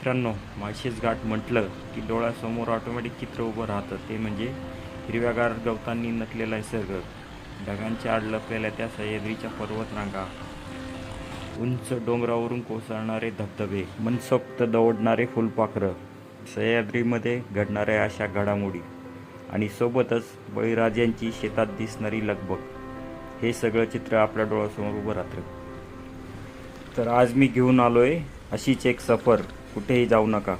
मित्रांनो माळशेज घाट म्हटलं की डोळ्यासमोर ऑटोमॅटिक चित्र उभं राहतं. ते म्हणजे हिरव्यागार गवतांनी नटलेला निसर्ग ढगांच्या आड लपलेल्या त्या सह्याद्रीच्या पर्वतरांगा. उंच डोंगरावरून कोसळणारे धबधबे मनसोक्त दवडणारे फुलपाखरं सह्याद्रीमध्ये घडणाऱ्या अशा घडामोडी आणि सोबतच बळीराजांची शेतात दिसणारी लगबग. हे सगळं चित्र आपल्या डोळ्यासमोर उभं राहतं. तर आज मी घेऊन आलो आहे अशीच एक सफर. कुठेही जाऊ नका.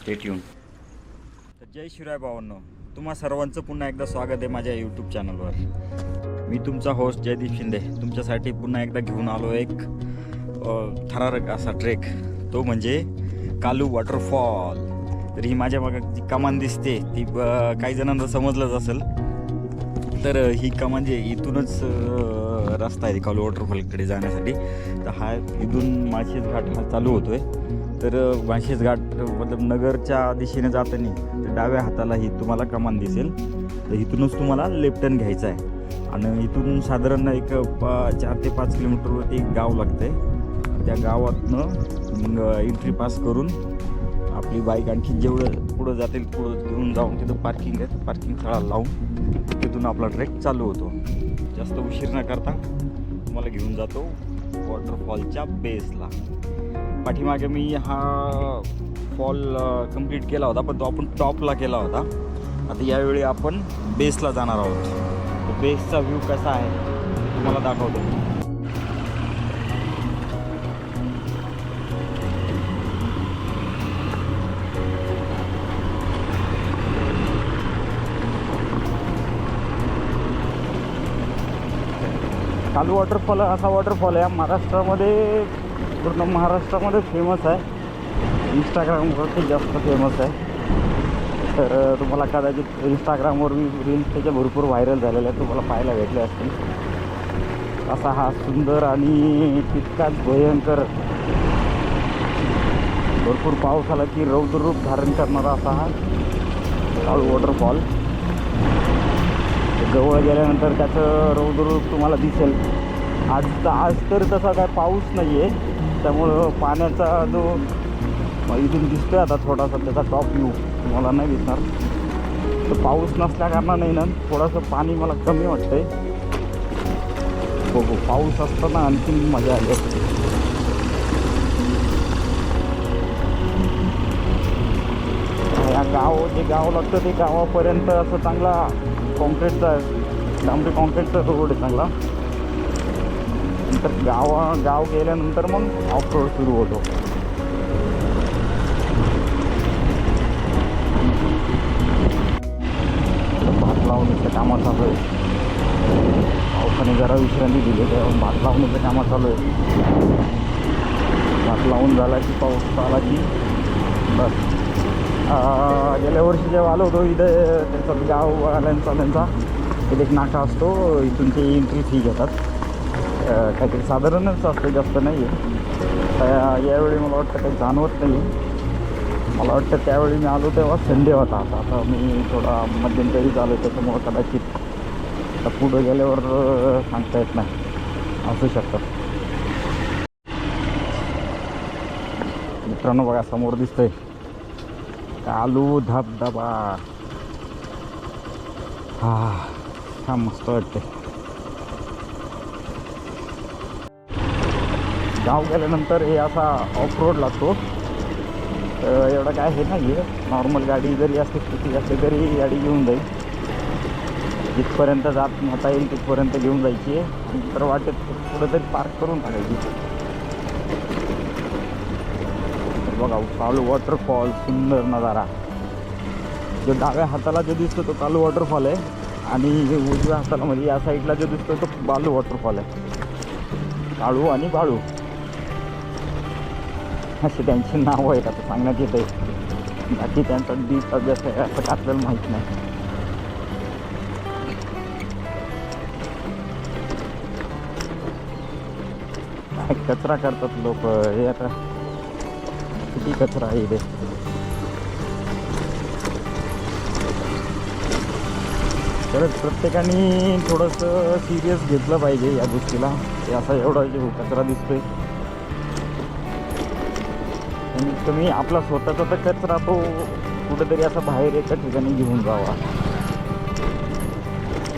स्टेट्यून तर जय शिवराय भावांनो तुम्हा सर्वांचं पुन्हा एकदा स्वागत आहे माझ्या यूट्यूब चॅनलवर मी तुमचा होस्ट जयदीप शिंदे. तुमच्यासाठी पुन्हा एकदा घेऊन आलो एक थरारक असा ट्रेक तो म्हणजे कालू वॉटरफॉल तर ही माझ्या मग जी कमान दिसते ती ब- काही जणांना समजलंच असेल. तर ही कमान जे इथूनच रस्ता आहे कालू वॉटरफॉलकडे जाण्यासाठी. तर हा इथून माळशेज घाट हा चालू होतो आहे तर अ, घाट मतलब नगरच्या दिशेने जाताना तर डाव्या हाताला ही तुम्हाला कमान दिसेल. तर इथूनच तुम्हाला लेफ्टन घ्यायचं घ्यायचा आहे. आणि इथून साधारण एक पा चार ते पाच किलोमीटरवरती एक गाव लागतं आहे त्या गावातनं मग एंट्री पास करून आपली बाईक आणखी जेवढं पुढं जातील पुढं घेऊन जाऊन तिथं पार्किंग आहे. पार्किंग स्थळाला लावून तिथून आपला ट्रेक चालू होतो. जास्त उशीर न करता तुम्हाला घेऊन जातो वॉटरफॉलच्या बेसला पाठीमागे मी हा फॉल कंप्लीट केला होता पण तो आपण टॉपला केला होता. आता यावेळी आपण बेसला जाणार आहोत. तर बेसचा व्ह्यू कसा आहे तुम्हाला दाखवतो. कालू वॉटरफॉल असा वॉटरफॉल आहे महाराष्ट्रामध्ये पूर्ण महाराष्ट्रामध्ये फेमस आहे. इंस्टाग्रामवरती जास्त फेमस आहे. तर तुम्हाला कदाचित इंस्टाग्रामवर रील्स त्याच्या भरपूर व्हायरल झालेल्या आहेत तुम्हाला पाहायला भेटले असतील. असा हा सुंदर आणि तितकाच भयंकर भरपूर पाऊस आला की रौद्ररूप धारण करणारा असा हा काळू वॉटरफॉल जवळ गेल्यानंतर त्याचं रौद्ररूप तुम्हाला दिसेल. आज तर आज तर तसा काय पाऊस नाही आहे त्यामुळं हो, पाण्याचा जो इथून दिसतोय आता थोडासा त्याचा टॉप व्ह्यू मला नाही दिसणार. तर पाऊस नसल्या कारणाने ना थोडंसं पाणी मला कमी वाटतंय. हो हो पाऊस असताना आणखी मजा आली. असते या गाव जे गाव लागतं ते गावापर्यंत असं चांगला कॉन्क्रीटचा डांबरी कॉन्क्रीटचा रोड आहे चांगला. तर गावा गाव गेल्यानंतर मग ऑफ रोड सुरू होतो. भात लावण्याचं कामं चालू आहे पावसाने जरा विश्रांती दिली तेव्हा भात लावण्याचं कामं चालू आहे भात लावून झाला की पाऊस आला की बस. गेल्या वर्षी जेव्हा आलो होतो इथं त्यांचा गाववाल्यांचा त्यांचा इथे एक नाका असतो इथून ते एंट्री फी घेतात. काहीतरी साधारणच असतं जास्त नाही आहे यावेळी मला वाटतं काही जाणवत नाही मला वाटतं त्यावेळी मी आलो तेव्हा संडे होता. आता आता मी थोडा मध्यंतरी झालो त्याच्यामुळं कदाचित आता पुढं गेल्यावर सांगता येत नाही. असू शकतं. मित्रांनो बघा समोर दिसतंय. कालू धबधबा. हा हा मस्त वाटते गाव गेल्यानंतर हे असा ऑफ रोड लागतो तर एवढं काय हे नाही आहे नॉर्मल गाडी जरी असते किती असते तरी गाडी घेऊन जाईल. जिथपर्यंत जात नव्हता येईल तिथपर्यंत घेऊन जायची आहे. तर वाटेत कुठंतरी पार्क करून टाकायची. तर बघा चालू वॉटरफॉल सुंदर नजारा. जो डाव्या हाताला जो दिसतो तो चालू वॉटरफॉल आहे. आणि उजव्या हाताला म्हणजे या साईडला जो दिसतो तो बालू वॉटरफॉल आहे. काळू आणि बाळू. असे त्यांची नावं आहेत. आता सांगण्यात येते बाकी त्यांचा डीप अभ्यास आहे असं आपल्याला माहीत नाही. काय कचरा करतात लोक? हे आता किती कचरा आहे इथे? खरंच प्रत्येकाने थोडंसं सिरियस घेतलं पाहिजे या गोष्टीला. असा एवढा जो कचरा दिसतोय. कमीत कमी आपला स्वतःचा तर कचरा तो कुठेतरी असा बाहेर एका ठिकाणी घेऊन जावा.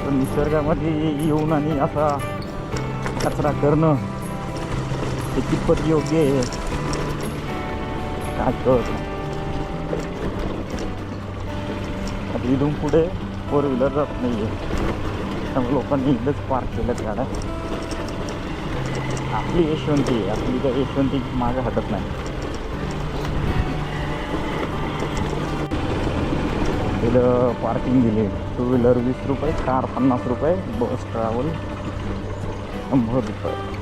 पण निसर्गामध्ये येऊन आणि असा कचरा करणं ते कितपत योग्य आहे? काय कळत नाही. इथून पुढे फोर व्हीलर जात नाही आहे त्यामुळे लोकांनी इथंच पार्क केल्यात गाड्या आपली यशवंती आहे. आपली काय यशवंती मागे हटत नाही. तिथं पार्किंग दिली. टू व्हीलर वीस रुपये कार पन्नास रुपये बस ट्रॅव्हल शंभर रुपये.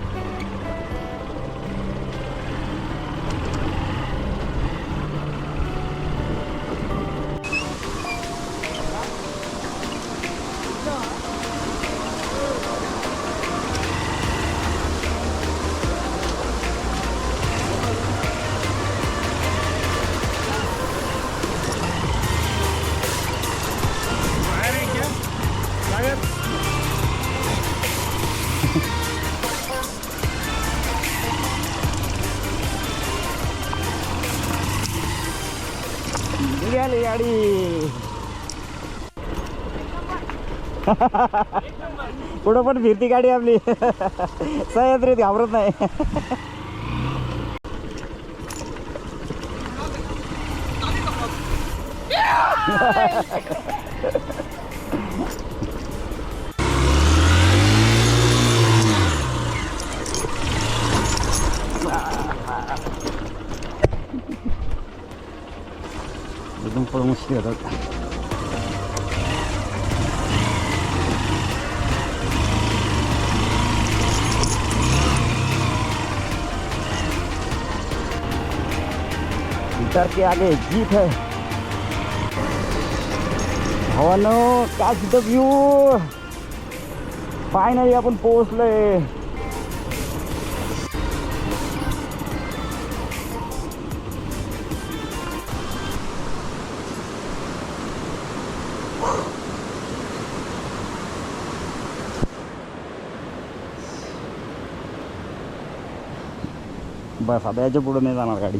कुठं पण फिरती गाडी आपली. सह्याद्रीत घाबरत नाही. एकदम थोडं मुश्किल इधर के आगे जीप है। भावानो काय तिथं व्यू बस आता याच्या पुढे जाणार गाडी।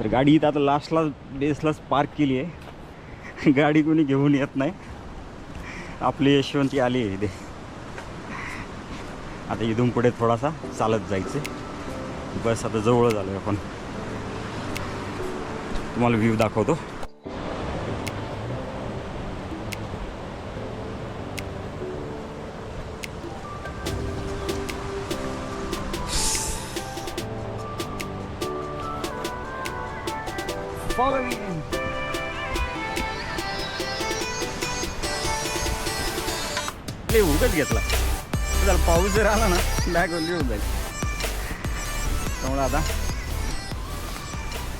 तर गाडी इथं आता लास्टला बेसलाच पार्क केली आहे. गाडी कोणी घेऊन येत नाही. आपली यशवंती आली आहे इथे. आता इथून पुढे थोडासा चालत जायचं. बस आता जवळ झालो आहे आपण. तुम्हाला व्ह्यू दाखवतो. Follow me. ले उगच घेतला. जर पाऊस जर आला ना बॅग लिहून जाईल. त्यामुळे आता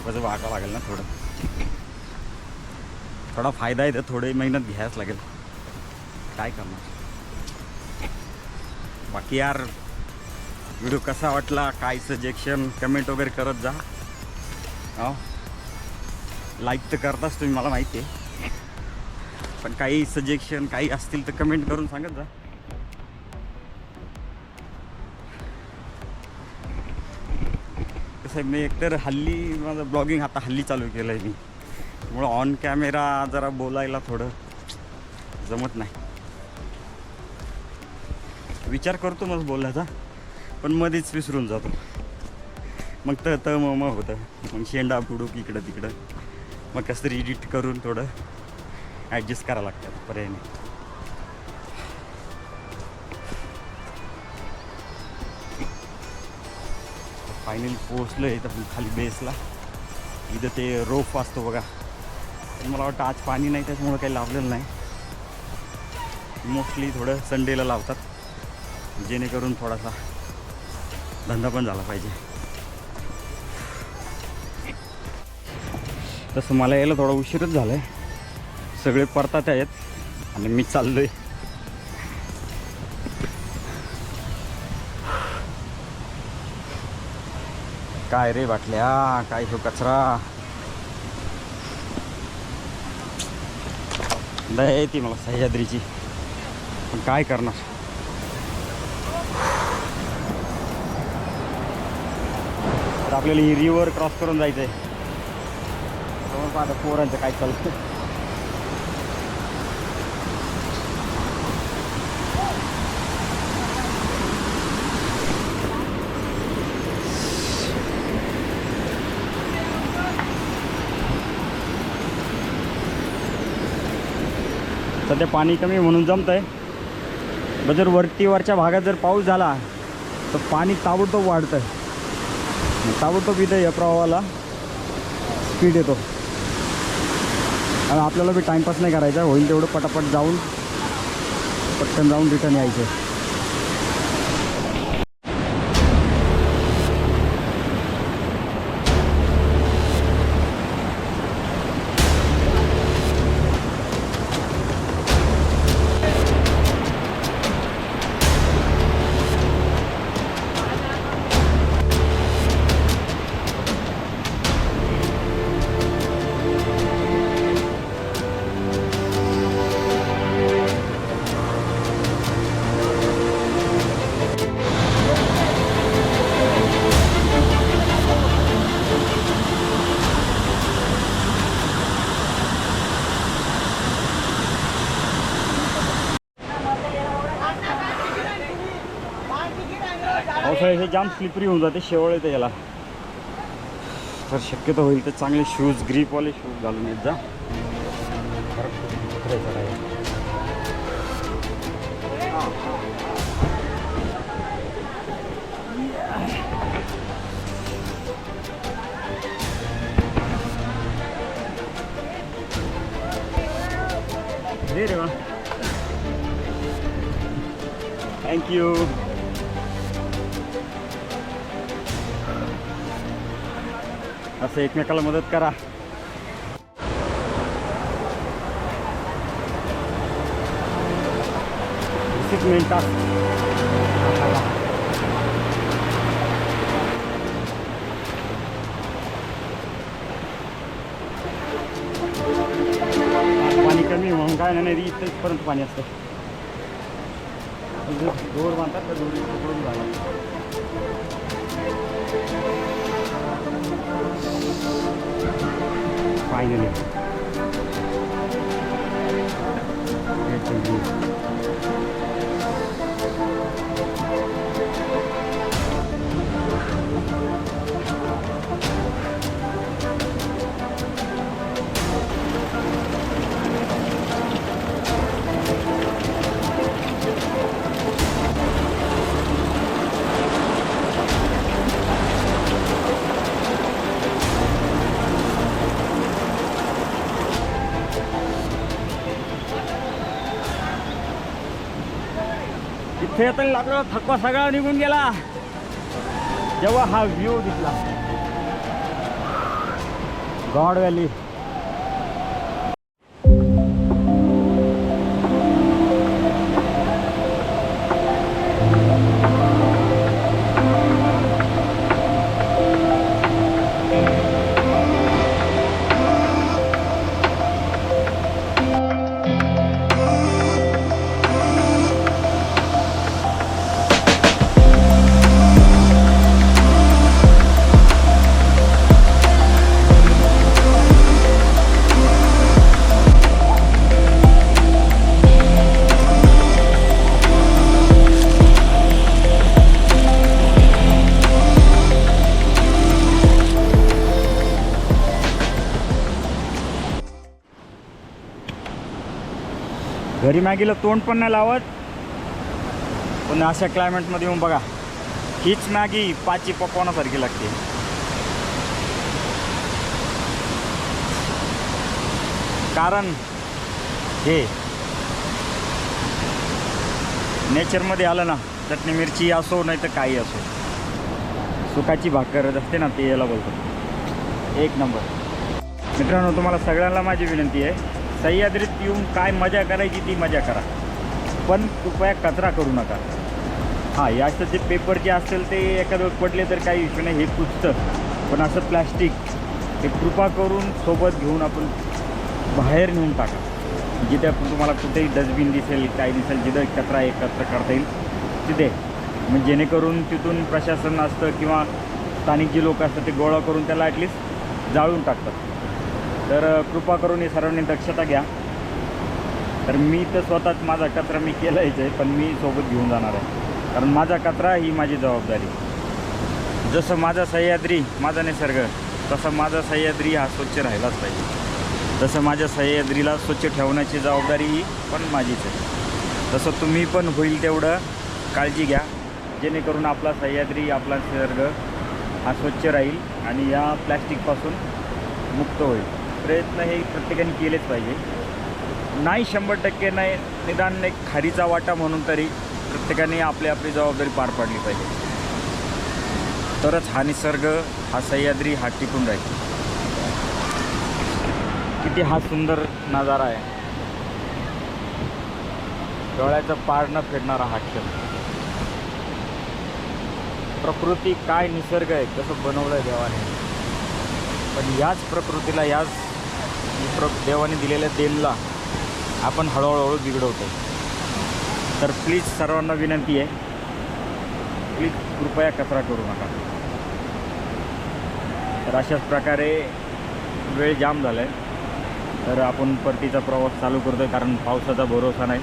कसं वाका लागेल ना थोडं. थोडा फायदा आहे तर थोडी मेहनत घ्यायच लागेल. काय करणार? बाकी यार व्हिडिओ कसा वाटला? काय सजेशन कमेंट वगैरे करत जा. हो लाईक तर करताच तुम्ही मला माहिती आहे. पण काही सजेशन काही असतील तर कमेंट करून सांगत जा. कसं आहे मी एकतर हल्ली माझं ब्लॉगिंग आता हल्ली चालू केलं आहे मी. त्यामुळं ऑन कॅमेरा जरा बोलायला थोडं जमत नाही. विचार करतो मग बोलायचा पण मध्येच विसरून जातो. मग तर त मग होतं. मग शेंडा बुडूक इकडं तिकडं. मग कसं तरी एडिट करून थोडं ॲडजस्ट करावं लागतं पर्यायने. फायनली पोहोचलो आहे तर खाली बेसला इथं ते रोप असतो बघा. मला वाटतं आज पाणी नाही त्याच्यामुळं काही लावलेलं नाही. मोस्टली थोडं संडेला लावतात. जेणेकरून थोडासा धंदा पण झाला पाहिजे. तसं मला यायला थोडा उशीरच झाला आहे सगळे परतात आहेत. आणि मी चाललो आहे काय रे बाटल्या? काय तो कचरा? दया येते मला सह्याद्रीची. पण काय करणार? तर आपल्याला ही रिवर क्रॉस करून जायचं आहे समोर आता पोरांचं काय चालतं सध्या पाणी कमी म्हणून जमत आहे पण जर वरती वरच्या भागात जर पाऊस झाला तर पाणी ताबडतोब वाढतं आहे ताबडतोब इथं या प्रवाहाला स्पीड येतो. आपल्याला बी टाईमपास नाही करायचा. होईल तेवढं पटापट जाऊन पटकन जाऊन रिटर्न यायचं. पावसाळ्यात हे जाम स्लिपरी होऊन जाते शेवळ येते याला. तर शक्यतो होईल तर चांगले शूज ग्रीपवाले शूज घालून येत जा. रे वा थँक्यू असं एकमेकाला मदत करा. मिळतात. पाणी कमी म्हणून काय नाही इथपर्यंत पाणी असतं. जोर बांधतात का जोर पकडून झाला อยู่นี่ इथे लागलो थकवा सगळा निघून गेला. जेव्हा हा व्ह्यू दिसला. God valley. घरी मॅगीला तोंड पण नाही लावत. पण अशा क्लायमेटमध्ये येऊन बघा हीच मॅगी पाची पकवानासारखी लागते. कारण हे नेचरमध्ये आलं ना चटणी मिरची असो नाही तर काही असो. सुकाची भाकर असते ना ते याला बोलतो एक नंबर. मित्रांनो तुम्हाला सगळ्यांना माझी विनंती आहे सह्याद्रीत येऊन काय मजा करायची ती मजा करा. पण कृपया कचरा करू नका. हां याचं जे पेपर जे असेल ते एखादं पडले तर काही इश्यू नाही हे कुचतं पण असं प्लॅस्टिक ते कृपा करून सोबत घेऊन आपण बाहेर नेऊन टाका. जिथे आपण तुम्हाला कुठेही डस्टबिन दिसेल काय दिसेल जिथं कचरा एकत्र करता येईल तिथे. म्हणजे जेणेकरून तिथून प्रशासन असतं किंवा स्थानिक जे लोक असतात ते गोळा करून त्याला ॲटलिस्ट जाळून टाकतात. तर कृपा करून हे सर्वांनी दक्षता घ्या. तर मी तर स्वतःच माझा कचरा मी केलाच आहे पण मी सोबत घेऊन जाणार आहे. कारण माझा कचरा ही माझी जबाबदारी. जसं माझा सह्याद्री माझा निसर्ग तसं माझा सह्याद्री हा स्वच्छ राहिलाच पाहिजे. तसं माझ्या सह्याद्रीला स्वच्छ ठेवण्याची जबाबदारी ही पण माझीच आहे. तसं तुम्ही पण होईल तेवढं काळजी घ्या. जेणेकरून आपला सह्याद्री आपला निसर्ग हा स्वच्छ राहील आणि या प्लॅस्टिकपासून मुक्त होईल. प्रयत्न हे प्रत्येकाने केलेच पाहिजे. नाही शंभर टक्के नाही निदान एक खारीचा वाटा म्हणून तरी प्रत्येकाने आपली आपली जबाबदारी पार पाडली पाहिजे. तरच हा निसर्ग हा सह्याद्री हा टिकून राहील. किती हा सुंदर नजारा आहे. डोळ्याचं पार न फेडणारा हा क्षण. प्रकृती काय निसर्ग आहे कसं बनवलं आहे देवाने. पण याच प्रकृतीला याच प्र देवाने दिलेल्या देणला आपण हळूहळू बिघडवतो तर प्लीज सर्वांना विनंती आहे प्लीज कृपया कचरा करू नका. तर अशाच प्रकारे वेळ जाम झाला आहे तर आपण परतीचा प्रवास चालू करतो आहे कारण पावसाचा भरोसा नाही.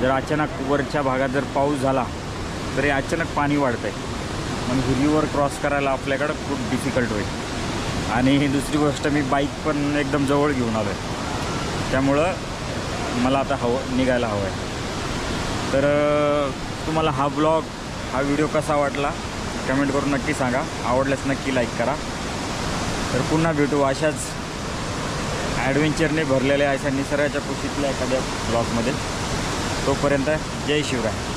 जर अचानक वरच्या भागात जर पाऊस झाला तरी अचानक पाणी वाढतं आहे मग हिरीवर क्रॉस करायला आपल्याकडं खूप डिफिकल्ट होईल. आणि दुसरी गोष्ट मी बाईक पण एकदम जवळ घेऊन आलो आहे त्यामुळं मला आता हवं निघायला हवं आहे तर तुम्हाला हा ब्लॉग हा व्हिडिओ कसा वाटला? कमेंट करून नक्की सांगा. आवडल्यास नक्की लाईक करा. तर पुन्हा भेटू अशाच ॲडव्हेंचरने भरलेल्या अशा निसर्गाच्या कुशीतल्या एखाद्या ब्लॉगमध्ये तोपर्यंत जय शिवराय.